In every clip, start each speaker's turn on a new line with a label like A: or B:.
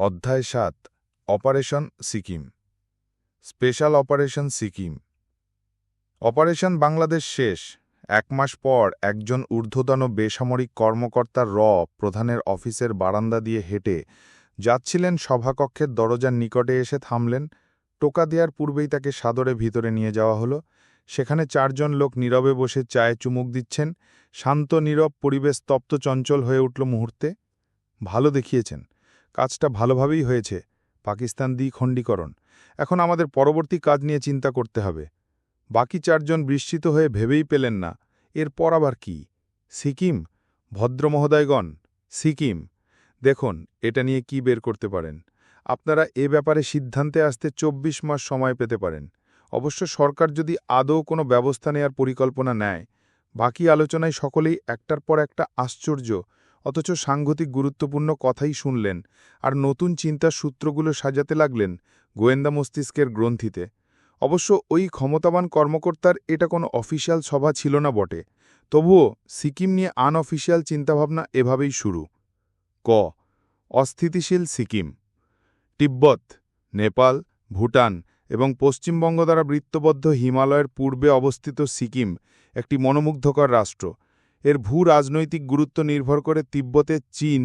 A: অধ্যায় সাত, operation Sikkim. Special operation Sikkim. Operation Bangladesh শেষ। এক মাস পর একজন ঊর্ধ্বতন বেসামরিক কর্মকর্তা র প্রধানের অফিসের বারান্দা দিয়ে হেঁটে যাচ্ছিলেন সভাকক্ষের দরজার নিকটে এসে থামলেন। টোকা দেওয়ার পূর্বেই তাকে সাদরে ভিতরে নিয়ে যাওয়া হলো। সেখানে চারজন লোক নীরবে বসে চায়ে চুমুক দিচ্ছেন। শান্ত, নীরব পরিবেশ তপ্ত চঞ্চল হয়ে উঠল মুহূর্তে। ভালো দেখিয়েছেন। কাজটা ভালোভাবেই হয়েছে, পাকিস্তান দ্বিখণ্ডীকরণ। এখন আমাদের পরবর্তী কাজ নিয়ে চিন্তা করতে হবে। বাকি চারজন বিস্মিত হয়ে ভেবেই পেলেন না, এরপর আবার কি? সিকিম? ভদ্রমহোদয়গণ, সিকিম। দেখুন, এটা নিয়ে কি বের করতে পারেন। আপনারা এ ব্যাপারে সিদ্ধান্তে আসতে ২৪ মাস সময় পেতে পারেন। অবশ্য সরকার যদি আদৌ কোনো ব্যবস্থা নেয়ার পরিকল্পনা নেয়, বাকি আলোচনায় সকলেই একটার পর একটা আশ্চর্য অথচ সাংঘতিক গুরুত্বপূর্ণ কথাই শুনলেন আর নতুন চিন্তার সূত্রগুলো সাজাতে লাগলেন গোয়েন্দা মস্তিষ্কের গ্রন্থিতে। অবশ্য ওই ক্ষমতাবান কর্মকর্তার এটা কোনো অফিসিয়াল সভা ছিল না বটে। তবুও সিকিম নিয়ে আনঅফিসিয়াল চিন্তাভাবনা এভাবেই শুরু। ক. অস্থিতিশীল সিকিম। তিব্বত, নেপাল, ভুটান এবং পশ্চিমবঙ্গ দ্বারা বৃত্তবদ্ধ হিমালয়ের পূর্বে অবস্থিত সিকিম একটি মনোমুগ্ধকর রাষ্ট্র। এর ভূ রাজনৈতিক গুরুত্ব নির্ভর করে তিব্বতের চীন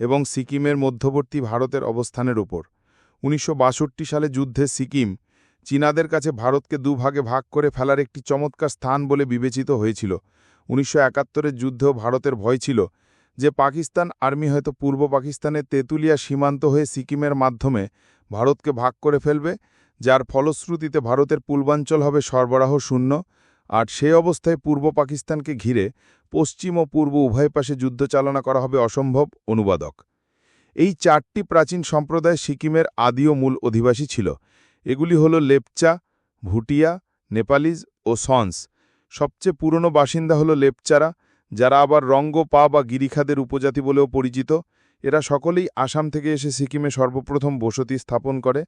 A: এবং সিকিমের মধ্যবর্তী ভারতের অবস্থানের উপর। উনিশশো বাষট্টি সালে যুদ্ধে সিকিম চীনাদের কাছে ভারতকে দুভাগে ভাগ করে ফেলার একটি চমৎকার স্থান বলে বিবেচিত হয়েছিল। উনিশশো একাত্তরের যুদ্ধেও ভারতের ভয় ছিল যে পাকিস্তান আর্মি হয়তো পূর্ব পাকিস্তানের তেঁতুলিয়া সীমান্ত হয়ে সিকিমের মাধ্যমে ভারতকে ভাগ করে ফেলবে, যার ফলশ্রুতিতে ভারতের পূর্বাঞ্চল হবে সরবরাহ শূন্য আর সে অবস্থায় পূর্ব পাকিস্তানকে ঘিরে পশ্চিম ও পূর্ব উভয় পাশে যুদ্ধ চালনা করা হবে অসম্ভব অনুবাদক। এই চারটি প্রাচীন সম্প্রদায় সিকিমের আদিও মূল অধিবাসী ছিল। এগুলি হল লেপচা, ভুটিয়া, নেপালিজ ও সন্স। সবচেয়ে পুরনো বাসিন্দা হল লেপচারা, যারা আবার রঙ্গ, পা বা গিরিখাদের উপজাতি বলেও পরিচিত। এরা সকলেই আসাম থেকে এসে সিকিমে সর্বপ্রথম বসতি স্থাপন করে।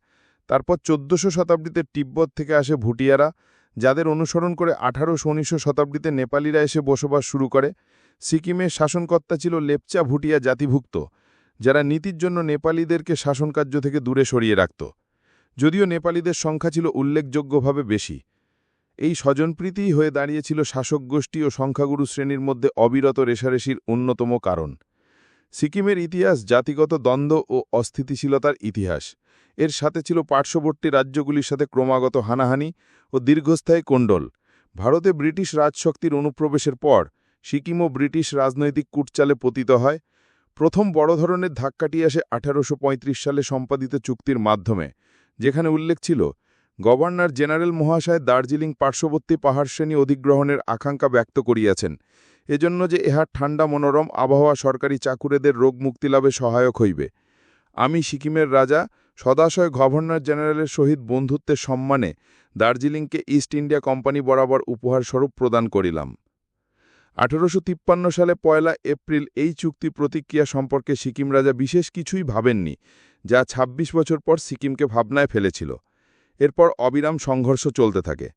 A: তারপর চোদ্দশো শতাব্দীতে তিব্বত থেকে আসে ভুটিয়ারা। যাদের অনুসরণ করে আঠারোশো উনিশশো শতাব্দীতে নেপালিরা এসে বসবাস শুরু করে সিকিমের শাসনকর্তা ছিল লেপচা ভুটিয়া জাতিভুক্ত, যারা নীতির জন্য নেপালিদেরকে শাসনকার্য থেকে দূরে সরিয়ে রাখত। যদিও নেপালিদের সংখ্যা ছিল উল্লেখযোগ্যভাবে বেশি। এই স্বজনপ্রীতিই হয়ে দাঁড়িয়েছিল শাসক গোষ্ঠী ও সংখ্যাগুরু শ্রেণির মধ্যে অবিরত রেশারেশির অন্যতম কারণ। সিকিমের ইতিহাস জাতিগত দ্বন্দ্ব ও অস্থিতিশীলতার ইতিহাস। এর সাথে ছিল পার্শ্ববর্তী রাজ্যগুলির সাথে ক্রমাগত হানাহানি ও দীর্ঘস্থায়ী কোণ্ডল ভারতে ব্রিটিশ রাজশক্তির অনুপ্রবেশের পর সিকিমও ব্রিটিশ রাজনৈতিক কূটচালে পতিত হয়। প্রথম বড় ধরনের ধাক্কাটি আসে আঠারোশো পঁয়ত্রিশ সালে সম্পাদিত চুক্তির মাধ্যমে, যেখানে উল্লেখ ছিল, গভর্নর জেনারেল মহাশয় দার্জিলিং পার্শ্ববর্তী পাহাড়শ্রেণী অধিগ্রহণের আকাঙ্ক্ষা ব্যক্ত করিয়াছেন। এজন্য যে ইহার ঠান্ডা মনোরম, আবহাওয়া সরকারি চাকুরেদের রোগ মুক্তিলাভে সহায়ক হইবে। আমি সিকিমের রাজা সদাশয় গভর্নর জেনারেলের সহিত বন্ধুত্বের সম্মানে দার্জিলিংকে ইস্ট ইন্ডিয়া কোম্পানি বরাবর উপহারস্বরূপ প্রদান করিলাম। আঠেরোশো সালে পয়লা এপ্রিল এই চুক্তি প্রতিক্রিয়া সম্পর্কে সিকিম রাজা বিশেষ কিছুই ভাবেননি, যা ২৬ বছর পর সিকিমকে ভাবনায় ফেলেছিল। এরপর অবিরাম সংঘর্ষ চলতে থাকে,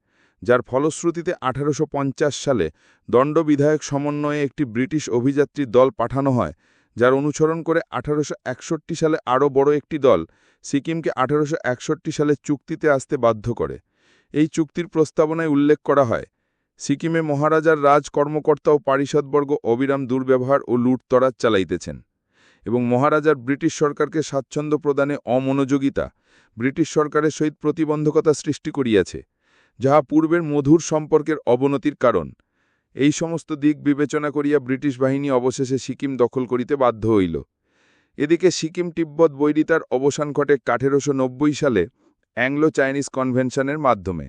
A: যার ফলশ্রুতিতে আঠারোশো পঞ্চাশ সালে দণ্ডবিধায়ক সমন্বয়ে একটি ব্রিটিশ অভিযাত্রী দল পাঠানো হয় যার অনুসরণ করে আঠারোশো একষট্টি সালে আরও বড় একটি দল সিকিমকে আঠারোশো একষট্টি সালে চুক্তিতে আসতে বাধ্য করে। এই চুক্তির প্রস্তাবনায় উল্লেখ করা হয়, সিকিমে মহারাজার রাজ কর্মকর্তা ও পারিষদবর্গ অবিরাম দুর্ব্যবহার ও লুটতরাজ চালাইতেছেন এবং মহারাজার ব্রিটিশ সরকারকে স্বাচ্ছন্দ্য প্রদানে অমনোযোগিতা ব্রিটিশ সরকারের সহিত প্রতিবন্ধকতা সৃষ্টি করিয়াছে, যাহা পূর্বের মধুর সম্পর্কের অবনতির কারণ। এই সমস্ত দিক বিবেচনা করিয়া ব্রিটিশ বাহিনী অবশেষে সিকিম দখল করিতে বাধ্য হইল। এদিকে সিকিম তিব্বত বৈরিতার অবসান ঘটে আঠেরোশো নব্বই সালে অ্যাংলো চাইনিজ কনভেনশনের মাধ্যমে।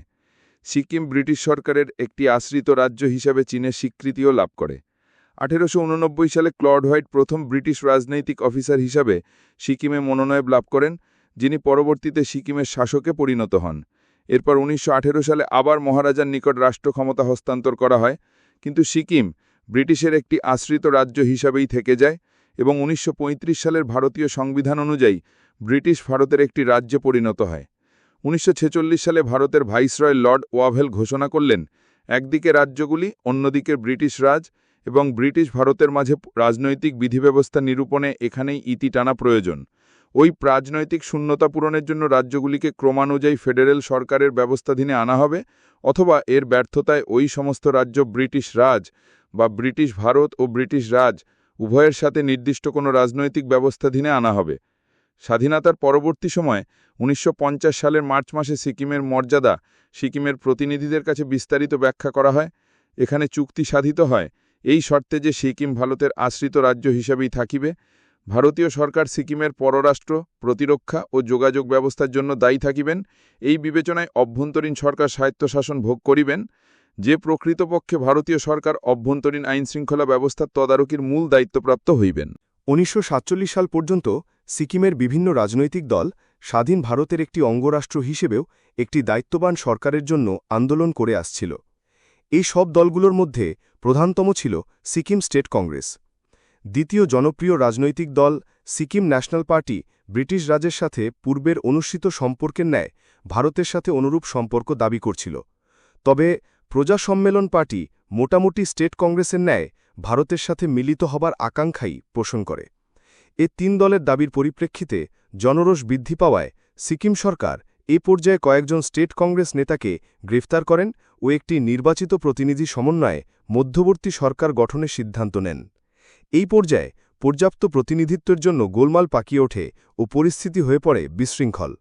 A: সিকিম ব্রিটিশ সরকারের একটি আশ্রিত রাজ্য হিসাবে চীনের স্বীকৃতিও লাভ করে। আঠেরোশো উননব্বই সালে ক্লড হোয়াইট প্রথম ব্রিটিশ রাজনৈতিক অফিসার হিসাবে সিকিমে মনোনয়ন লাভ করেন, যিনি পরবর্তীতে সিকিমের শাসকে পরিণত হন। এরপর উনিশশো আঠেরো সালে আবার মহারাজার নিকট রাষ্ট্র ক্ষমতা হস্তান্তর করা হয়। কিন্তু সিকিম ব্রিটিশের একটি আশ্রিত রাজ্য হিসাবেই থেকে যায় এবং উনিশশো পঁয়ত্রিশ সালের ভারতীয় সংবিধান অনুযায়ী ব্রিটিশ ভারতের একটি রাজ্যে পরিণত হয়। উনিশশো ছেচল্লিশ সালে ভারতের ভাইসরয় লর্ড ওয়াভেল ঘোষণা করলেন, একদিকে রাজ্যগুলি, অন্যদিকে ব্রিটিশ রাজ এবং ব্রিটিশ ভারতের মাঝে রাজনৈতিক বিধিব্যবস্থা নিরূপণে এখানেই ইতি টানা প্রয়োজন। ওই রাজনৈতিক শূন্যতা পূরণের জন্য রাজ্যগুলিকে ক্রমানুযায়ী ফেডারেল সরকারের ব্যবস্থাধীনে আনা হবে, অথবা এর ব্যর্থতায় ওই সমস্ত রাজ্য ব্রিটিশ রাজ বা ব্রিটিশ ভারত ও ব্রিটিশ রাজ উভয়ের সাথে নির্দিষ্ট কোনো রাজনৈতিক ব্যবস্থাধীনে আনা হবে। স্বাধীনতার পরবর্তী সময়ে উনিশশো পঞ্চাশ সালের মার্চ মাসে সিকিমের মর্যাদা সিকিমের প্রতিনিধিদের কাছে বিস্তারিত ব্যাখ্যা করা হয়। এখানে চুক্তি সাধিত হয়, এই শর্তে যে সিকিম ভারতের আশ্রিত রাজ্য হিসাবেই থাকিবে। ভারতীয় সরকার সিকিমের পররাষ্ট্র, প্রতিরক্ষা ও যোগাযোগ ব্যবস্থার জন্য দায়ী থাকিবেন। এই বিবেচনায় অভ্যন্তরীণ সরকার স্বায়ত্তশাসন ভোগ করিবেন। যে প্রকৃতপক্ষে ভারতীয় সরকার অভ্যন্তরীণ আইনশৃঙ্খলা ব্যবস্থার তদারকির মূল দায়িত্বপ্রাপ্ত হইবেন।
B: উনিশশো সাতচল্লিশ সাল পর্যন্ত সিকিমের বিভিন্ন রাজনৈতিক দল স্বাধীন ভারতের একটি অঙ্গরাষ্ট্র হিসেবেও একটি দায়িত্ববান সরকারের জন্য আন্দোলন করে আসছিল। এই সব দলগুলোর মধ্যে প্রধানতম ছিল সিকিম স্টেট কংগ্রেস। দ্বিতীয় জনপ্রিয় রাজনৈতিক দল সিকিম ন্যাশনাল পার্টি ব্রিটিশ রাজের সাথে পূর্বের অনুষ্ঠিত সম্পর্কের ন্যায় ভারতের সাথে অনুরূপ সম্পর্ক দাবি করছিল। তবে প্রজা সম্মেলন পার্টি মোটামুটি স্টেট কংগ্রেসের ন্যায় ভারতের সাথে মিলিত হবার আকাঙ্ক্ষাই পোষণ করে। এ তিন দলের দাবির পরিপ্রেক্ষিতে জনরোষ বৃদ্ধি পাওয়ায় সিকিম সরকার এ পর্যায়ে কয়েকজন স্টেট কংগ্রেস নেতাকে গ্রেফতার করেন ও একটি নির্বাচিত প্রতিনিধি সমন্বয়ে মধ্যবর্তী সরকার গঠনের সিদ্ধান্ত নেন। এই পর্যায়ে পর্যাপ্ত প্রতিনিধিত্বের জন্য গোলমাল পাকিয়ে ওঠে ও পরিস্থিতি হয়ে পড়ে বিশৃঙ্খল।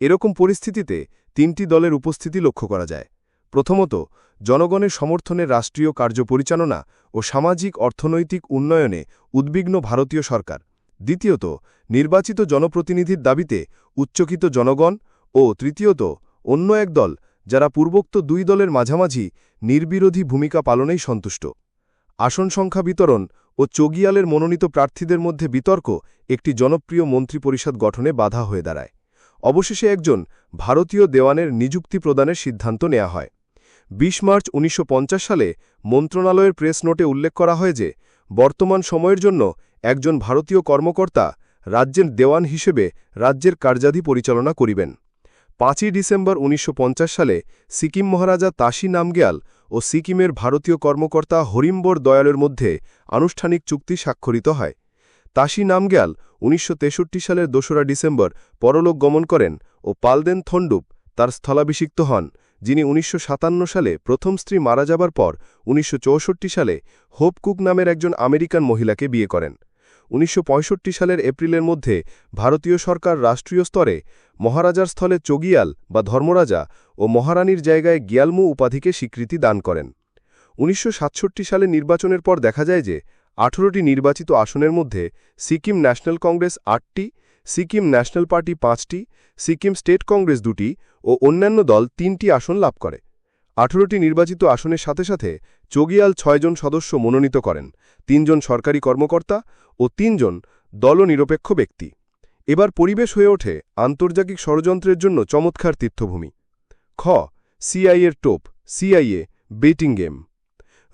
B: এরকম পরিস্থিতিতে তিনটি দলের উপস্থিতি লক্ষ্য করা যায়। প্রথমত, জনগণের সমর্থনে রাষ্ট্রীয় কার্যপরিচালনা ও সামাজিক অর্থনৈতিক উন্নয়নে উদ্বিগ্ন ভারতীয় সরকার। দ্বিতীয়ত, নির্বাচিত জনপ্রতিনিধির দাবিতে উচ্চকিত জনগণ ও তৃতীয়ত, অন্য এক দল যারা পূর্বোক্ত দুই দলের মাঝামাঝি নির্বিরোধী ভূমিকা পালনেই সন্তুষ্ট। আসন সংখ্যা বিতরণ ও চগিয়ালের মনোনীত প্রার্থীদের মধ্যে বিতর্ক একটি জনপ্রিয় মন্ত্রিপরিষদ গঠনে বাধা হয়ে দাঁড়ায়। অবশেষে একজন ভারতীয় দেওয়ানের নিযুক্তি প্রদানের সিদ্ধান্ত নেওয়া হয়। ২০ মার্চ উনিশশো পঞ্চাশ সালে মন্ত্রণালয়ের প্রেস নোটে উল্লেখ করা হয় যে, বর্তমান সময়ের জন্য একজন ভারতীয় কর্মকর্তা রাজ্যের দেওয়ান হিসেবে রাজ্যের কার্যাধি পরিচালনা করিবেন। পাঁচই ডিসেম্বর উনিশশো পঞ্চাশ সালে সিকিম মহারাজা তাসি নামগেয়াল ও সিকিমের ভারতীয় কর্মকর্তা হরিম্বর দয়ালের মধ্যে আনুষ্ঠানিক চুক্তি স্বাক্ষরিত হয়। তাসি নামগেয়াল উনিশশো সালের দোসরা ডিসেম্বর পরলোক গমন করেন ও পালদেন থন্ডুপ তার স্থলাভিষিক্ত হন, যিনি উনিশশো সাতান্ন সালে প্রথম স্ত্রী মারা যাবার পর উনিশশো চৌষট্টি সালে হোপকুক নামের একজন আমেরিকান মহিলাকে বিয়ে করেন। উনিশশো পঁয়ষট্টি সালের এপ্রিলের মধ্যে ভারতীয় সরকার রাষ্ট্রীয় স্তরে মহারাজার স্থলে চগিয়াল বা ধর্মরাজা ও মহারানীর জায়গায় গিয়ালমু উপাধিকে স্বীকৃতি দান করেন। উনিশশো সাতষট্টি সালে নির্বাচনের পর দেখা যায় যে আঠেরোটি নির্বাচিত আসনের মধ্যে সিকিম ন্যাশনাল কংগ্রেস আটটি, সিকিম ন্যাশনাল পার্টি পাঁচটি, সিকিম স্টেট কংগ্রেস দুটি ও অন্যান্য দল তিনটি আসন লাভ করে। আঠেরোটি নির্বাচিত আসনের সাথে সাথে চগিয়াল ছয়জন সদস্য মনোনীত করেন। তিনজন সরকারি কর্মকর্তা ও তিনজন দলনিরপেক্ষ ব্যক্তি। এবার পরিবেশ হয়ে ওঠে আন্তর্জাতিক ষড়যন্ত্রের জন্য চমৎকার তীর্থভূমি। খ সিআইএর টোপ সিআইএ বেটিং গেম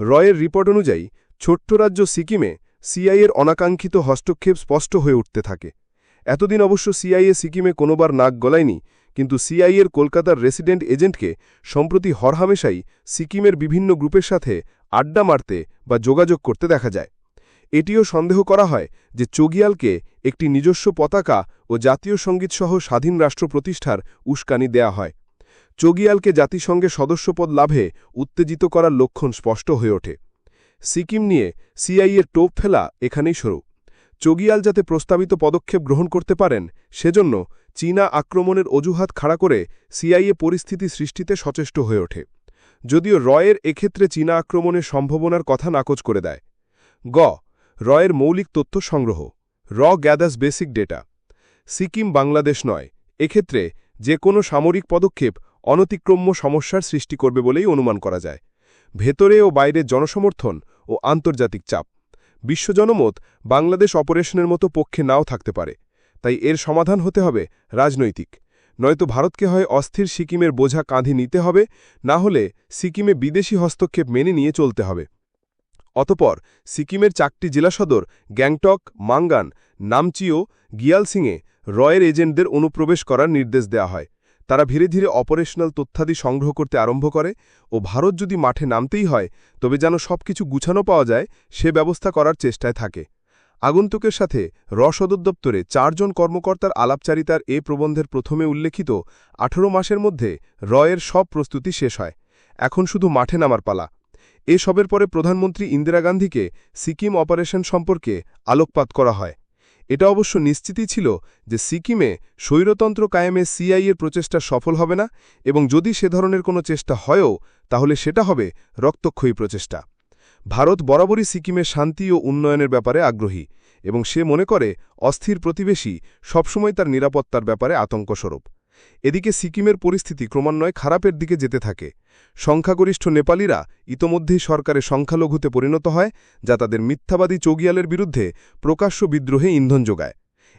B: রয়ের রিপোর্ট অনুযায়ী, ছোট্ট রাজ্য সিকিমে সিআইএর অনাকাঙ্ক্ষিত হস্তক্ষেপ স্পষ্ট হয়ে উঠতে থাকে। এতদিন অবশ্য সিআইএ সিকিমে কোনোবার নাক গলায়নি কিন্তু সিআইএর কলকাতার রেসিডেন্ট এজেন্টকে সম্প্রতি হরহামেশাই সিকিমের বিভিন্ন গ্রুপের সাথে আড্ডা মারতে বা যোগাযোগ করতে দেখা যায়। এটিও সন্দেহ করা হয় যে চগিয়ালকে একটি নিজস্ব পতাকা ও জাতীয় সঙ্গীতসহ স্বাধীন রাষ্ট্র প্রতিষ্ঠার উস্কানি দেয়া হয়। চগিয়ালকে জাতিসংঘে সদস্যপদ লাভে উত্তেজিত করার লক্ষণ স্পষ্ট হয়ে ওঠে। সিকিম নিয়ে সিআইয়ের টোপ ফেলা এখানেই সরু চগিয়াল যাতে প্রস্তাবিত পদক্ষেপ গ্রহণ করতে পারেন, সেজন্য চীনা আক্রমণের অজুহাত খাড়া করে সিআইএ পরিস্থিতি সৃষ্টিতে সচেষ্ট হয়ে ওঠে। যদিও রয়ের এক্ষেত্রে চীনা আক্রমণের সম্ভাবনার কথা নাকচ করে দেয়। গ, রয়ের মৌলিক তথ্য সংগ্রহ, র gathers basic data. Sikkim Bangladesh নয়, এক্ষেত্রে যে কোনো সামরিক পদক্ষেপ অনতিক্রম্য সমস্যার সৃষ্টি করবে বলেই অনুমান করা যায়। ভেতরে ও বাইরে জনসমর্থন ও আন্তর্জাতিক চাপ। বিশ্বজনমত বাংলাদেশ অপারেশনের মতো পক্ষে নাও থাকতে পারে। তাই এর সমাধান হতে হবে রাজনৈতিক। নয়তো ভারতকে হয় অস্থির সিকিমের বোঝা কাঁধে নিতে হবে, না হলে সিকিমে বিদেশি হস্তক্ষেপ মেনে নিয়ে চলতে হবে। অতপর সিকিমের চারটি জেলা সদর গ্যাংটক, মাঙ্গান, নামচিও, গিয়ালসিংয়ে রয়ের এজেন্টদের অনুপ্রবেশ করার নির্দেশ দেওয়া হয়। তারা ধীরে ধীরে অপারেশনাল তথ্যাদি সংগ্রহ করতে আরম্ভ করে ও ভারত যদি মাঠে নামতেই হয়, তবে যেন সবকিছু গুছানো পাওয়া যায়, সে ব্যবস্থা করার চেষ্টায় থাকে। আগন্তুকের সাথে র সদর দপ্তরে চারজন কর্মকর্তার আলাপচারিতার এ প্রবন্ধের প্রথমে উল্লেখিত আঠারো মাসের মধ্যে রয়ের সব প্রস্তুতি শেষ হয়। এখন শুধু মাঠে নামার পালা। এসবের পরে প্রধানমন্ত্রী ইন্দিরা গান্ধীকে সিকিম অপারেশন সম্পর্কে আলোকপাত করা হয়। এটা অবশ্য নিশ্চিতই ছিল যে সিকিমে স্বৈরতন্ত্র কায়েমে সিআইয়ের প্রচেষ্টা সফল হবে না এবং যদি সে ধরনের কোনো চেষ্টা হয়ও, তাহলে সেটা হবে রক্তক্ষয়ী প্রচেষ্টা। ভারত বরাবরই সিকিমে শান্তি ও উন্নয়নের ব্যাপারে আগ্রহী এবং সে মনে করে অস্থির প্রতিবেশী সবসময় তার নিরাপত্তার ব্যাপারে আতঙ্কস্বরূপ। এদিকে সিকিমের পরিস্থিতি ক্রমান্বয়ে খারাপের দিকে যেতে থাকে। সংখ্যাগরিষ্ঠ নেপালিরা ইতোমধ্যেই সরকারের সংখ্যালঘুতে পরিণত হয়, যা তাদের মিথ্যাবাদী চৌগিয়ালের বিরুদ্ধে প্রকাশ্য বিদ্রোহে ইন্ধন যোগায়।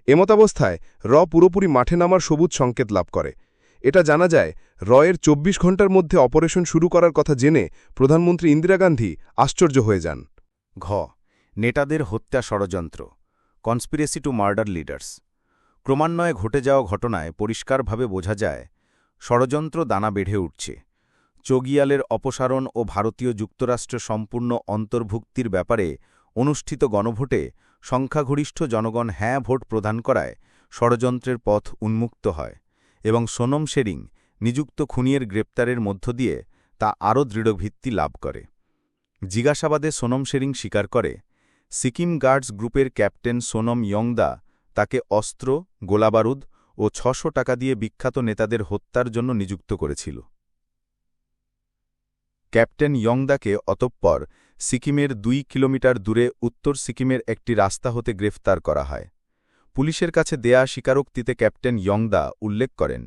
B: এমতাবস্থায় র পুরোপুরি মাঠে নামার সবুজ সংকেত লাভ করে। এটা জানা যায়, রয়ের ২৪ ঘণ্টার মধ্যে অপারেশন শুরু করার কথা জেনে প্রধানমন্ত্রী ইন্দিরা গান্ধী আশ্চর্য হয়ে যান।
C: ঘ. নেতাদের হত্যা ষড়যন্ত্র। Conspiracy to murder leaders. ক্রমান্বয়ে ঘটে যাওয়া ঘটনায় পরিষ্কারভাবে বোঝা যায়, ষড়যন্ত্র দানা বেড়ে উঠছে। চগিয়ালের অপসারণ ও ভারতীয় যুক্তরাষ্ট্র সম্পূর্ণ অন্তর্ভুক্তির ব্যাপারে অনুষ্ঠিত গণভোটে সংখ্যাগরিষ্ঠ জনগণ হ্যাঁ ভোট প্রদান করায় ষড়যন্ত্রের পথ উন্মুক্ত হয় এবং সোনম শেরিং নিযুক্ত খুনিয়ের গ্রেপ্তারের মধ্য দিয়ে তা আরও দৃঢ়ভিত্তি লাভ করে। জিজ্ঞাসাবাদে সোনম শেরিং স্বীকার করে, সিকিম গার্ডস গ্রুপের ক্যাপ্টেন সোনম ইয়ংদা তাকে অস্ত্র, গোলাবারুদ ও ছশো টাকা দিয়ে বিখ্যাত নেতাদের হত্যার জন্য নিযুক্ত করেছিল। ক্যাপ্টেন ইয়ংদাকে অতঃপর সিকিমের দুই কিলোমিটার দূরে উত্তর সিকিমের একটি রাস্তা হতে গ্রেফতার করা হয়। পুলিশের কাছে দেয়া স্বীকারোক্তিতে ক্যাপ্টেন ইয়ংদা উল্লেখ করেন,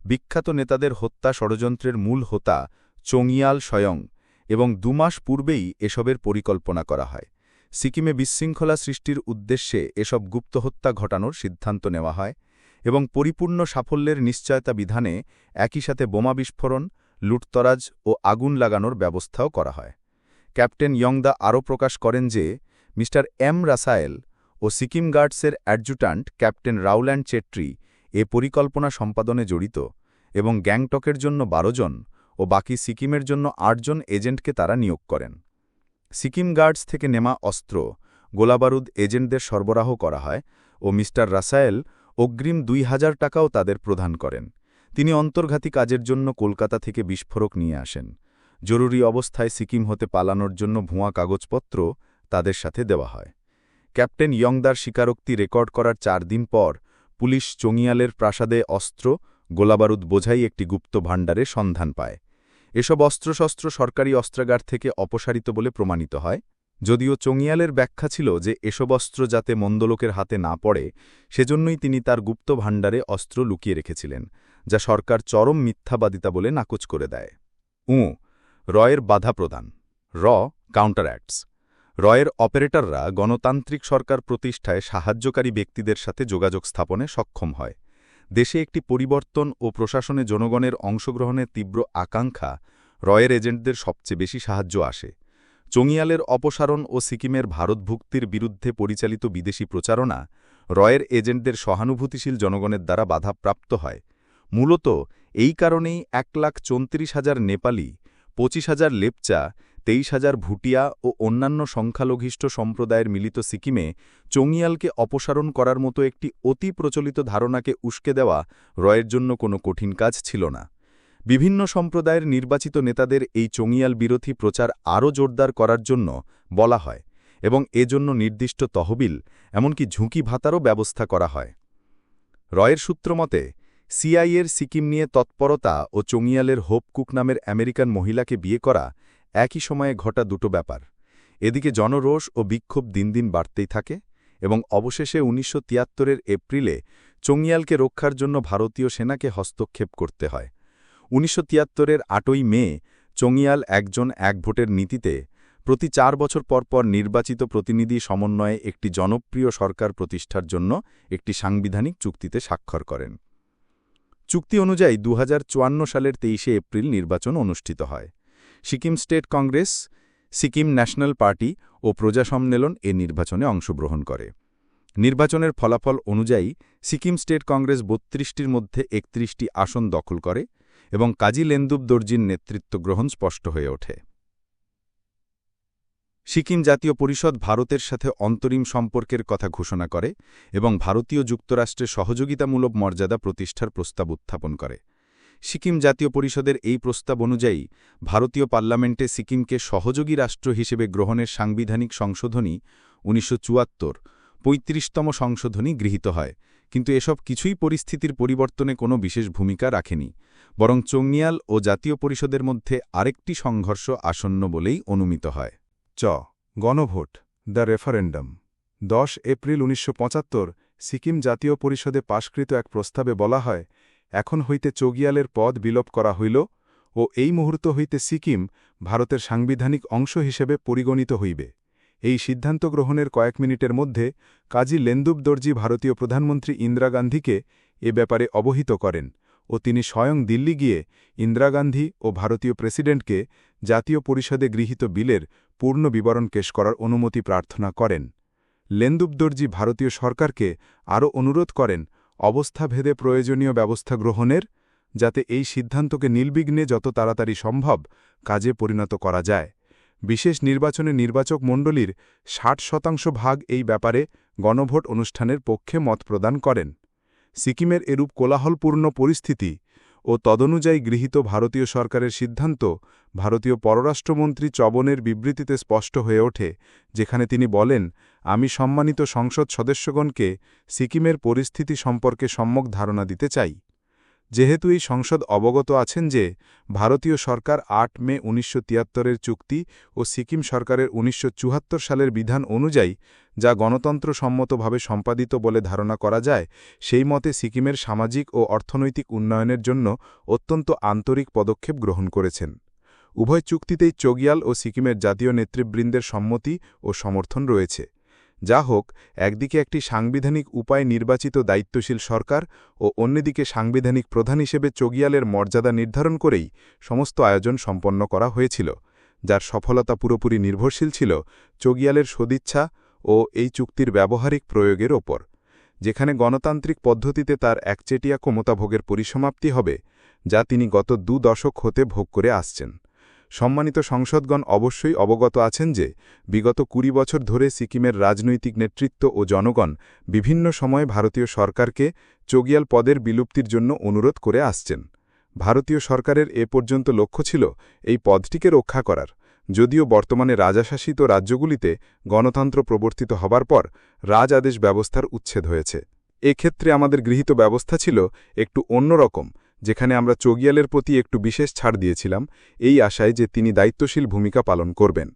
C: বিখ্যাত নেতাদের হত্যা ষড়যন্ত্রের মূল হোতা চোঙিয়াল স্বয়ং এবং দুমাস পূর্বেই এসবের পরিকল্পনা করা হয়। সিকিমে বিশৃঙ্খলা সৃষ্টির উদ্দেশ্যে এসব গুপ্ত হত্যা ঘটানোর সিদ্ধান্ত নেওয়া হয় এবং পরিপূর্ণ সাফল্যের নিশ্চয়তা বিধানে একই সাথে বোমা বিস্ফোরণ, লুটতরাজ ও আগুন লাগানোর ব্যবস্থাও করা হয়। ক্যাপ্টেন ইয়ংদা আরও প্রকাশ করেন যে মি এম রাসায়েল ও সিকিম গার্ডসের অ্যাডজুট্যান্ট ক্যাপ্টেন রাউল্যান্ড চেট্রি এ পরিকল্পনা সম্পাদনে জড়িত এবং গ্যাংটকের জন্য বারো জন ও বাকি সিকিমের জন্য আটজন এজেন্টকে তারা নিয়োগ করেন। সিকিম গার্ডস থেকে নেমা অস্ত্র, গোলাবারুদ এজেন্টদের সরবরাহ করা হয় ও মিস্টার রাসায়েল অগ্রিম দুই হাজার টাকাও তাদের প্রদান করেন। তিনি অন্তর্ঘাতী কাজের জন্য কলকাতা থেকে বিস্ফোরক নিয়ে আসেন। জরুরি অবস্থায় সিকিম হতে পালানোর জন্য ভুয়া কাগজপত্র তাদের সাথে দেওয়া হয়। ক্যাপ্টেন ইয়ংদার স্বীকারোক্তি রেকর্ড করার চার দিন পর পুলিশ চঙিয়ালের প্রাসাদে অস্ত্র, গোলাবারুদ বোঝাই একটি গুপ্ত ভাণ্ডারে সন্ধান পায়। এসব অস্ত্রশস্ত্র সরকারি অস্ত্রাগার থেকে অপসারিত বলে প্রমাণিত হয়, যদিও চঙিয়ালের ব্যাখ্যা ছিল যে এসব অস্ত্র যাতে মন্দলোকের হাতে না পড়ে, সেজন্যই তিনি তার গুপ্ত ভাণ্ডারে অস্ত্র লুকিয়ে রেখেছিলেন, যা সরকার চরম মিথ্যাবাদিতা বলে নাকচ করে দেয়। উঁ, রয়ের বাধা প্রদান। র কাউন্টার অ্যাক্টস রয়ের অপারেটররা গণতান্ত্রিক সরকার প্রতিষ্ঠায় সাহায্যকারী ব্যক্তিদের সাথে যোগাযোগ স্থাপনে সক্ষম হয়। দেশে একটি পরিবর্তন ও প্রশাসনে জনগণের অংশগ্রহণের তীব্র আকাঙ্ক্ষা রয়ের এজেন্টদের সবচেয়ে বেশি সাহায্য আসে। চঙিয়ালের অপসারণ ও সিকিমের ভারতভুক্তির বিরুদ্ধে পরিচালিত বিদেশি প্রচারণা রয়ের এজেন্টদের সহানুভূতিশীল জনগণের দ্বারা বাধাপ্রাপ্ত হয়। মূলত এই কারণেই এক লাখ চৌত্রিশ হাজার নেপালি, পঁচিশ হাজার লেপচা তেইশ হাজার ভুটিয়া ও অন্যান্য সংখ্যালঘিষ্ঠ সম্প্রদায়ের মিলিত সিকিমে চঙিয়ালকে অপসারণ করার মতো একটি অতি প্রচলিত ধারণাকে উস্কে দেওয়া রয়ের জন্য কোনো কঠিন কাজ ছিল না। বিভিন্ন সম্প্রদায়ের নির্বাচিত নেতাদের এই চঙিয়াল বিরোধী প্রচার আরও জোরদার করার জন্য বলা হয় এবং এজন্য নির্দিষ্ট তহবিল, এমনকি ঝুঁকি ভাতারও ব্যবস্থা করা হয়। রয়ের সূত্রমতে সিআইয়ের সিকিম নিয়ে তৎপরতা ও চঙিয়ালের হোপ কুক নামের আমেরিকান মহিলাকে বিয়ে করা একই সময়ে ঘটা দুটো ব্যাপার। এদিকে জনরোষ ও বিক্ষোভ দিন দিন বাড়তেই থাকে এবং অবশেষে উনিশশো তিয়াত্তরের এপ্রিলে চঙিয়ালকে রক্ষার জন্য ভারতীয় সেনাকে হস্তক্ষেপ করতে হয়। উনিশশো তিয়াত্তরের আটই মে চঙিয়াল একজন এক ভোটের নীতিতে প্রতি চার বছর পর পর নির্বাচিত প্রতিনিধি সমন্বয়ে একটি জনপ্রিয় সরকার প্রতিষ্ঠার জন্য একটি সাংবিধানিক চুক্তিতে স্বাক্ষর করেন। চুক্তি অনুযায়ী দু হাজার চুয়ান্ন সালের তেইশে এপ্রিল নির্বাচন অনুষ্ঠিত হয়। Sikkim State Congress, Sikkim National Party ও প্রজা সম্মেলন এ নির্বাচনে অংশগ্রহণ করে। নির্বাচনের ফলাফল অনুযায়ী সিকিম স্টেট কংগ্রেস বত্রিশটির মধ্যে একত্রিশটি আসন দখল করে এবং কাজী লেন্দুব দর্জির নেতৃত্ব গ্রহণ স্পষ্ট হয়ে ওঠে। সিকিম জাতীয় পরিষদ ভারতের সাথে অন্তরিম সম্পর্কের কথা ঘোষণা করে এবং ভারতীয় যুক্তরাষ্ট্রের সহযোগিতামূলক মর্যাদা প্রতিষ্ঠার প্রস্তাব উত্থাপন করে। সিকিম জাতীয় পরিষদের এই প্রস্তাব অনুযায়ী, ভারতীয় পার্লামেন্টে সিকিমকে সহযোগী রাষ্ট্র হিসেবে গ্রহণের সাংবিধানিক সংশোধনী উনিশশো চুয়াত্তর, পঁয়ত্রিশতম সংশোধনী গৃহীত হয়। কিন্তু এসব কিছুই পরিস্থিতির পরিবর্তনে কোনো বিশেষ ভূমিকা রাখেনি, বরং চংনিয়াল ও জাতীয় পরিষদের মধ্যে আরেকটি সংঘর্ষ আসন্ন বলেই অনুমিত হয়।
D: চ. গণভোট, দ্য রেফারেন্ডাম। দশ এপ্রিল উনিশশো পঁচাত্তর, সিকিম জাতীয় পরিষদে পাশকৃত এক প্রস্তাবে বলা হয় এখন হইতে চগিয়ালের পদ বিলোপ করা হইল ও এই মুহূর্ত হইতে সিকিম ভারতের সাংবিধানিক অংশ হিসেবে পরিগণিত হইবে। এই সিদ্ধান্ত গ্রহণের কয়েক মিনিটের মধ্যে কাজী লেন্দুব দর্জি ভারতীয় প্রধানমন্ত্রী ইন্দিরা গান্ধীকে এ ব্যাপারে অবহিত করেন ও তিনি স্বয়ং দিল্লি গিয়ে ইন্দিরা গান্ধী ও ভারতীয় প্রেসিডেন্টকে জাতীয় পরিষদে গৃহীত বিলের পূর্ণ বিবরণ পেশ করার অনুমতি প্রার্থনা করেন। লেন্দুবদর্জি ভারতীয় সরকারকে আরও অনুরোধ করেন অবস্থাভেদে প্রয়োজনীয় ব্যবস্থা গ্রহণের, যাতে এই সিদ্ধান্তকে নির্বিঘ্নে যত তাড়াতাড়ি সম্ভব কাজে পরিণত করা যায়। বিশেষ নির্বাচনে নির্বাচক মণ্ডলীর ষাট শতাংশ ভাগ এই ব্যাপারে গণভোট অনুষ্ঠানের পক্ষে মত প্রদান করেন। সিকিমের এরূপ কোলাহলপূর্ণ পরিস্থিতি ও তদনুযায়ী গৃহীত ভারতীয় সরকারের সিদ্ধান্ত ভারতীয় পররাষ্ট্রমন্ত্রী চবনের বিবৃতিতে স্পষ্ট হয়ে ওঠে, যেখানে তিনি বলেন, আমি সম্মানিত সংসদ সদস্যগণকে সিকিমের পরিস্থিতি সম্পর্কে সম্যক ধারণা দিতে চাই। যেহেতু এই সংসদ অবগত আছেন যে ভারতীয় সরকার আট মে উনিশশো তিয়াত্তরের চুক্তি ও সিকিম সরকারের উনিশশো চুয়াত্তর সালের বিধান অনুযায়ী যা গণতন্ত্রসম্মতভাবে সম্পাদিত বলে ধারণা করা যায়, সেই মতে সিকিমের সামাজিক ও অর্থনৈতিক উন্নয়নের জন্য অত্যন্ত আন্তরিক পদক্ষেপ গ্রহণ করেছেন। উভয় চুক্তিতেই চগিয়াল ও সিকিমের জাতীয় নেতৃবৃন্দের সম্মতি ও সমর্থন রয়েছে। যা হোক, একদিকে একটি সাংবিধানিক উপায় নির্বাচিত দায়িত্বশীল সরকার ও অন্যদিকে সাংবিধানিক প্রধান হিসেবে চগিয়ালের মর্যাদা নির্ধারণ করেই সমস্ত আয়োজন সম্পন্ন করা হয়েছিল, যার সফলতা পুরোপুরি নির্ভরশীল ছিল চগিয়ালের সদিচ্ছা ও এই চুক্তির ব্যবহারিক প্রয়োগের ওপর, যেখানে গণতান্ত্রিক পদ্ধতিতে তার একচেটিয়া ক্ষমতাভোগের পরিসমাপ্তি হবে, যা তিনি গত দু দশক হতে ভোগ করে আসছেন। সম্মানিত সংসদগণ অবশ্যই অবগত আছেন যে, বিগত কুড়ি বছর ধরে সিকিমের রাজনৈতিক নেতৃত্ব ও জনগণ বিভিন্ন সময়ে ভারতীয় সরকারকে চগিয়াল পদের বিলুপ্তির জন্য অনুরোধ করে আসছেন। ভারতীয় সরকারের এ পর্যন্ত লক্ষ্য ছিল এই পদটিকে রক্ষা করার। যদিও বর্তমানে রাজাশাসিত রাজ্যগুলিতে গণতন্ত্র প্রবর্তিত হবার পর রাজ আদেশ ব্যবস্থার উচ্ছেদ হয়েছে। এক্ষেত্রে আমাদের গৃহীত ব্যবস্থা ছিল একটু অন্যরকম যেখানে আমরা চগিয়ালের প্রতি একটু বিশেষ ছাড় দিয়েছিলাম, এই আশায় যে তিনি দায়িত্বশীল ভূমিকা পালন করবেন।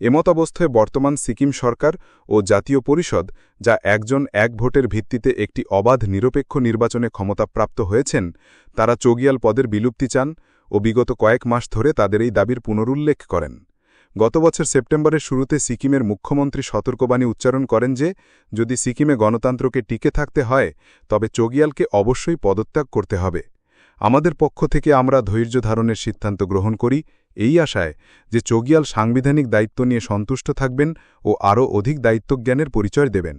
D: এমত অবস্থায় বর্তমান সিকিম সরকার ও জাতীয় পরিষদ, যা একজন এক ভোটের ভিত্তিতে একটি অবাধ নিরপেক্ষ নির্বাচনে ক্ষমতাপ্রাপ্ত হয়েছেন, তারা চগিয়াল পদের বিলুপ্তি চান ও বিগত কয়েক মাস ধরে তাদের এই দাবির পুনরুল্লেখ করেন। গত বছর সেপ্টেম্বরের শুরুতে সিকিমের মুখ্যমন্ত্রী সতর্কবাণী উচ্চারণ করেন যে, যদি সিকিমে গণতন্ত্রকে টিকে থাকতে হয়, তবে চগিয়ালকে অবশ্যই পদত্যাগ করতে হবে। আমাদের পক্ষ থেকে আমরা ধৈর্য ধারণের সিদ্ধান্ত গ্রহণ করি এই আশায় যে চগিয়াল সাংবিধানিক দায়িত্ব নিয়ে সন্তুষ্ট থাকবেন ও আরও অধিক দায়িত্বজ্ঞানের পরিচয় দেবেন।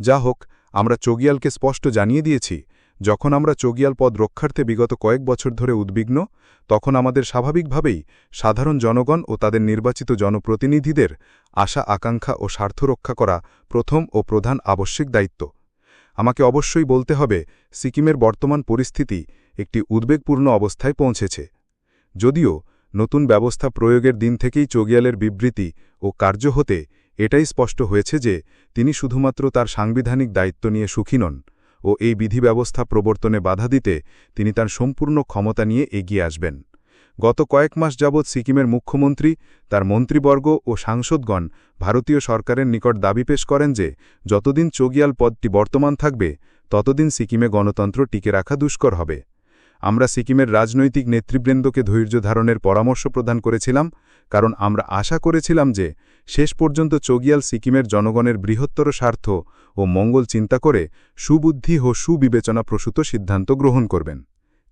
D: যা হোক, আমরা চগিয়ালকে স্পষ্ট জানিয়ে দিয়েছি, যখন আমরা চগিয়াল পদ রক্ষার্থে বিগত কয়েক বছর ধরে উদ্বিগ্ন, তখন আমাদের স্বাভাবিকভাবেই সাধারণ জনগণ ও তাদের নির্বাচিত জনপ্রতিনিধিদের আশা, আকাঙ্ক্ষা ও স্বার্থ রক্ষা করা প্রথম ও প্রধান আবশ্যিক দায়িত্ব। আমাকে অবশ্যই বলতে হবে, সিকিমের বর্তমান পরিস্থিতি একটি উদ্বেগপূর্ণ অবস্থায় পৌঁছেছে। যদিও নতুন ব্যবস্থা প্রয়োগের দিন থেকেই চগিয়ালের বিবৃতি ও কার্য হতে এটাই স্পষ্ট হয়েছে যে তিনি শুধুমাত্র তার সাংবিধানিক দায়িত্ব নিয়ে সুখী নন ও এই বিধি ব্যবস্থা প্রবর্তনে বাধা দিতে তিনি তার সম্পূর্ণ ক্ষমতা নিয়ে এগিয়ে আসবেন। গত কয়েক মাস যাবৎ সিকিমের মুখ্যমন্ত্রী, তার মন্ত্রীবর্গ ও সাংসদগণ ভারতীয় সরকারের নিকট দাবি পেশ করেন যে যতদিন চগিয়াল পদটি বর্তমান থাকবে, ততদিন সিকিমে গণতন্ত্র টিকে রাখা দুষ্কর হবে। আমরা সিকিমের রাজনৈতিক নেতৃবৃন্দকে ধৈর্য ধারণের পরামর্শ প্রদান করেছিলাম, কারণ আমরা আশা করেছিলাম যে শেষ পর্যন্ত চগিয়াল সিকিমের জনগণের বৃহত্তর স্বার্থ ও মঙ্গল চিন্তা করে সুবুদ্ধি ও সুবিবেচনা প্রসূত সিদ্ধান্ত গ্রহণ করবেন।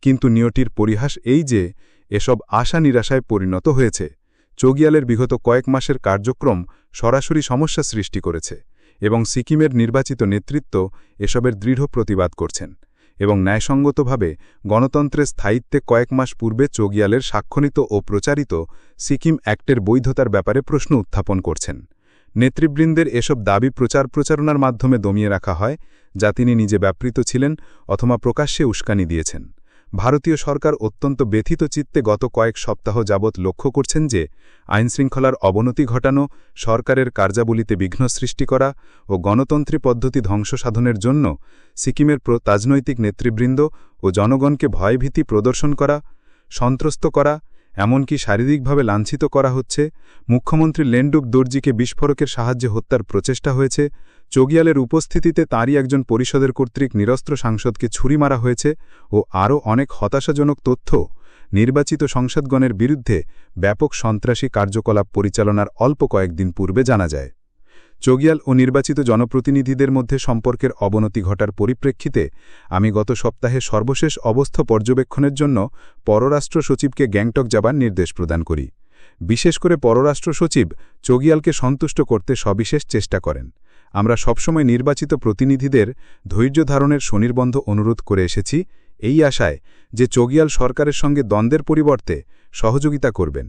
D: কিন্তু নিয়টির পরিহাস এই যে এসব আশা নিরাশায় পরিণত হয়েছে। চগিয়ালের বিগত কয়েক মাসের কার্যক্রম সরাসরি সমস্যা সৃষ্টি করেছে এবং সিকিমের নির্বাচিত নেতৃত্ব এসবের দৃঢ় প্রতিবাদ করছেন।
C: এবং ন্যায়সঙ্গতভাবে গণতন্ত্রের স্থায়িত্বে কয়েক মাস পূর্বে চোগিয়ালের স্বাক্ষরিত ও প্রচারিত সিকিম অ্যাক্টের বৈধতার ব্যাপারে প্রশ্ন উত্থাপন করছেন। নেতৃবৃন্দের এসব দাবি প্রচার প্রচারণার মাধ্যমে দমিয়ে রাখা হয়, যা তিনি নিজে ব্যাপৃত ছিলেন অথবা প্রকাশ্যে উস্কানি দিয়েছেন। ভারতীয় সরকার অত্যন্ত ব্যথিত চিত্তে গত কয়েক সপ্তাহ যাবৎ লক্ষ্য করছেন যে, আইনশৃঙ্খলার অবনতি ঘটানো, সরকারের কার্যাবলীতে বিঘ্ন সৃষ্টি করা ও গণতন্ত্রী পদ্ধতি ধ্বংস সাধনের জন্য সিকিমের রাজনৈতিক নেতৃবৃন্দ ও জনগণকে ভয়ভীতি প্রদর্শন করা, সন্ত্রস্ত করা, এমনকি শারীরিকভাবে লাঞ্ছিত করা হচ্ছে। মুখ্যমন্ত্রী লেন্ডুক দর্জিকে বিস্ফোরকের সাহায্যে হত্যার প্রচেষ্টা হয়েছে। চোগিয়ালের উপস্থিতিতে তাঁরই একজন পরিষদের কর্তৃক নিরস্ত্র সাংসদকে ছুরি মারা হয়েছে ও আরও অনেক হতাশাজনক তথ্য নির্বাচিত সংসদগণের বিরুদ্ধে ব্যাপক সন্ত্রাসী কার্যকলাপ পরিচালনার অল্প কয়েকদিন পূর্বে জানা যায়। চোগিয়াল ও নির্বাচিত জনপ্রতিনিধিদের মধ্যে সম্পর্কের অবনতি ঘটার পরিপ্রেক্ষিতে আমি গত সপ্তাহে সর্বশেষ অবস্থা পর্যবেক্ষণের জন্য পররাষ্ট্র সচিবকে গ্যাংটক যাবার নির্দেশ প্রদান করি। বিশেষ করে পররাষ্ট্র সচিব চোগিয়ালকে সন্তুষ্ট করতে সবিশেষ চেষ্টা করেন। আমরা সবসময় নির্বাচিত প্রতিনিধিদের ধৈর্য ধারণের স্বনির্বন্ধ অনুরোধ করে এসেছি এই আশায় যে চোগিয়াল সরকারের সঙ্গে দ্বন্দ্বের পরিবর্তে সহযোগিতা করবেন।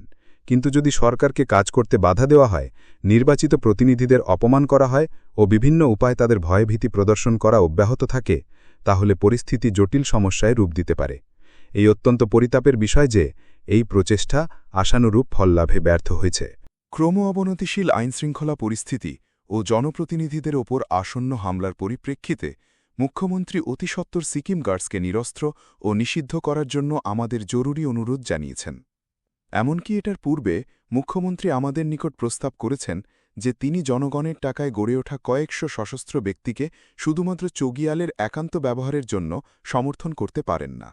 C: কিন্তু যদি সরকারকে কাজ করতে বাধা দেওয়া হয়, নির্বাচিত প্রতিনিধিদের অপমান করা হয় ও বিভিন্ন উপায় তাদের ভয়ভীতি প্রদর্শন করা অব্যাহত থাকে, তাহলে পরিস্থিতি জটিল সমস্যায় রূপ দিতে পারে। এই অত্যন্ত পরিতাপের বিষয় যে, এই প্রচেষ্টা আশানুরূপ ফললাভে ব্যর্থ হয়েছে।
D: ক্রম অবনতিশীল আইনশৃঙ্খলা পরিস্থিতি ও জনপ্রতিনিধিদের ওপর আসন্ন হামলার পরিপ্রেক্ষিতে মুখ্যমন্ত্রী অতিসত্বর সিকিম গার্ডসকে নিরস্ত্র ও নিষিদ্ধ করার জন্য আমাদের জরুরি অনুরোধ জানিয়েছেন। এমনকি এটার পূর্বে মুখ্যমন্ত্রী আমাদের নিকট প্রস্তাব করেছেন যে তিনি জনগণের টাকায় গড়ে ওঠা কয়েকশো সশস্ত্র ব্যক্তিকে শুধুমাত্র চগিয়ালের একান্ত ব্যবহারের জন্য সমর্থন করতে পারেন না।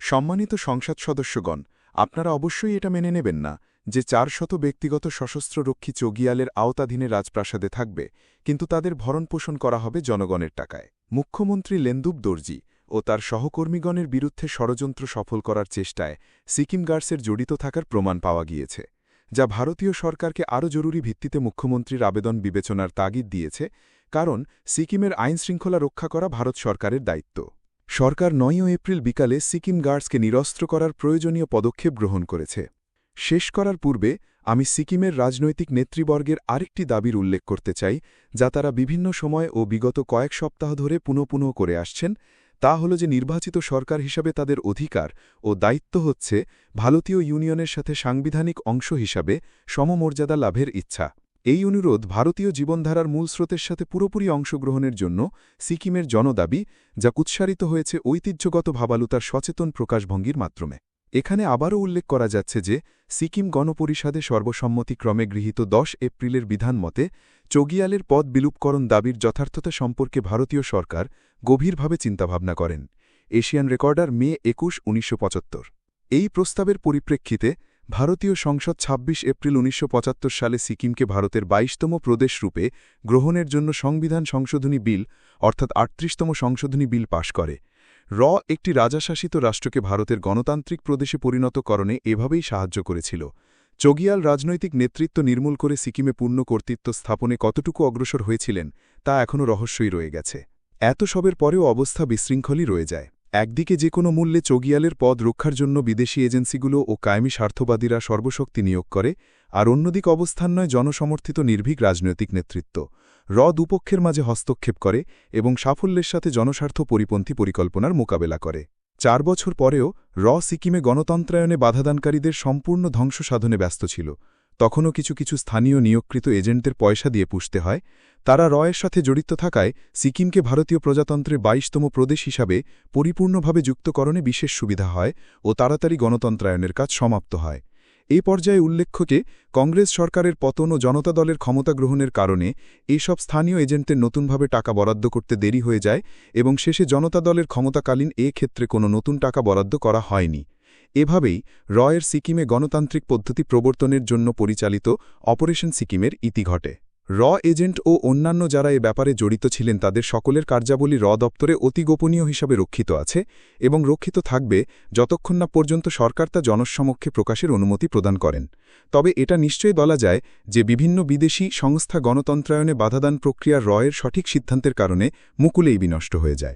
D: সম্মানিত সংসদ সদস্যগণ, আপনারা অবশ্যই এটা মেনে নেবেন না যে চারশত ব্যক্তিগত সশস্ত্ররক্ষী চগিয়ালের আওতাধীনে রাজপ্রাসাদে থাকবে, কিন্তু তাদের ভরণপোষণ করা হবে জনগণের টাকায়। মুখ্যমন্ত্রী লেন্দুব দর্জি ও তার সহকর্মীগণের বিরুদ্ধে ষড়যন্ত্র সফল করার চেষ্টায় সিকিম গার্ডসের জড়িত থাকার প্রমাণ পাওয়া গিয়েছে, যা ভারতীয় সরকারকে আরও জরুরি ভিত্তিতে মুখ্যমন্ত্রীর আবেদন বিবেচনার তাগিদ দিয়েছে, কারণ সিকিমের আইন আইনশৃঙ্খলা রক্ষা করা ভারত সরকারের দায়িত্ব। সরকার নয় এপ্রিল বিকালে সিকিম গার্ডসকে নিরস্ত্র করার প্রয়োজনীয় পদক্ষেপ গ্রহণ করেছে। শেষ করার পূর্বে, আমি সিকিমের রাজনৈতিক নেতৃবর্গের আরেকটি দাবির উল্লেখ করতে চাই, যা তারা বিভিন্ন সময় ও বিগত কয়েক সপ্তাহ ধরে পুনঃ পুনঃ করে আসছেন, তা হল যে নির্বাচিত সরকার হিসাবে তাদের অধিকার ও দায়িত্ব হচ্ছে ভারতীয় ইউনিয়নের সাথে সাংবিধানিক অংশ হিসাবে সমমর্যাদা লাভের ইচ্ছা। এই অনুরোধ ভারতীয় জীবনধারার মূল স্রোতের সাথে পুরোপুরি অংশগ্রহণের জন্য সিকিমের জনদাবি, যা উৎসারিত হয়েছে ঐতিহ্যগত ভাবালুতার সচেতন প্রকাশভঙ্গির মাধ্যমে। এখানে আবারও উল্লেখ করা যাচ্ছে যে, সিকিম গণপরিষদে সর্বসম্মতিক্রমে গৃহীত দশ এপ্রিলের বিধান মতে, চগিয়ালের পদ বিলুপকরণ দাবির যথার্থতা সম্পর্কে ভারতীয় সরকার গভীরভাবে চিন্তাভাবনা করেন। এশিয়ান রেকর্ডার মে একুশ, উনিশশো এই প্রস্তাবের পরিপ্রেক্ষিতে, ভারতীয় সংসদ ২৬ এপ্রিল, উনিশশো পঁচাত্তর সালে সিকিমকে ভারতের বাইশতম প্রদেশ রূপে গ্রহণের জন্য সংবিধান সংশোধনী বিল, অর্থাৎ আটত্রিশতম সংশোধনী বিল পাশ করে। র একটি রাজাশাসিত রাষ্ট্রকে ভারতের গণতান্ত্রিক প্রদেশে পরিণতকরণে এভাবেই সাহায্য করেছিল। চগিয়াল রাজনৈতিক নেতৃত্ব নির্মূল করে সিকিমে পূর্ণ কর্তৃত্ব স্থাপনে কতটুকু অগ্রসর হয়েছিলেন, তা এখনও রহস্যই রয়ে গেছে। এত সবের পরেও অবস্থা বিশৃঙ্খলই রয়ে যায়। একদিকে যে কোনো মূল্যে চগিয়ালের পদ রক্ষার জন্য বিদেশি এজেন্সিগুলো ও কায়েমি স্বার্থবাদীরা সর্বশক্তি নিয়োগ করে আর অন্যদিক অবস্থান নয় জনসমর্থিত নির্ভীক রাজনৈতিক নেতৃত্ব। র দুপক্ষের মাঝে হস্তক্ষেপ করে এবং সাফল্যের সাথে জনস্বার্থ পরিপন্থী পরিকল্পনার মোকাবেলা করে। চার বছর পরেও র সিকিমে গণতন্ত্রায়নে বাধাদানকারীদের সম্পূর্ণ ধ্বংস সাধনে ব্যস্ত ছিল। তখনও কিছু কিছু স্থানীয় নিয়োগকৃত এজেন্টদের পয়সা দিয়ে পুষতে হয়। তারা রয়ের সাথে জড়িত থাকায় সিকিমকে ভারতীয় প্রজাতন্ত্রের বাইশতম প্রদেশ হিসাবে পরিপূর্ণভাবে যুক্তকরণে বিশেষ সুবিধা হয় ও তাড়াতাড়ি গণতন্ত্রায়নের কাজ সমাপ্ত হয়। এই পর্যায়ে উল্লেখ্যকে কংগ্রেস সরকারের পতন ও জনতা দলের ক্ষমতা গ্রহণের কারণে এসব স্থানীয় এজেন্টদের নতুনভাবে টাকা বরাদ্দ করতে দেরি হয়ে যায় এবং শেষে জনতা দলের ক্ষমতাকালীন এ ক্ষেত্রে কোনো নতুন টাকা বরাদ্দ করা হয়নি। এভাবেই রয়ের সিকিমে গণতান্ত্রিক পদ্ধতি প্রবর্তনের জন্য পরিচালিত অপারেশন সিকিমের ইতি ঘটে। র এজেন্ট ও অন্যান্য যারা এ ব্যাপারে জড়িত ছিলেন তাদের সকলের কার্যাবলী র দপ্তরে অতি গোপনীয় হিসাবে রক্ষিত আছে এবং রক্ষিত থাকবে যতক্ষণ না পর্যন্ত সরকার তা জনসমক্ষে প্রকাশের অনুমতি প্রদান করেন। তবে এটা নিশ্চয়ই বলা যায় যে বিভিন্ন বিদেশি সংস্থা গণতন্ত্রায়নে বাধাদান প্রক্রিয়া রয়ের সঠিক সিদ্ধান্তের কারণে মুকুলেই বিনষ্ট হয়ে যায়।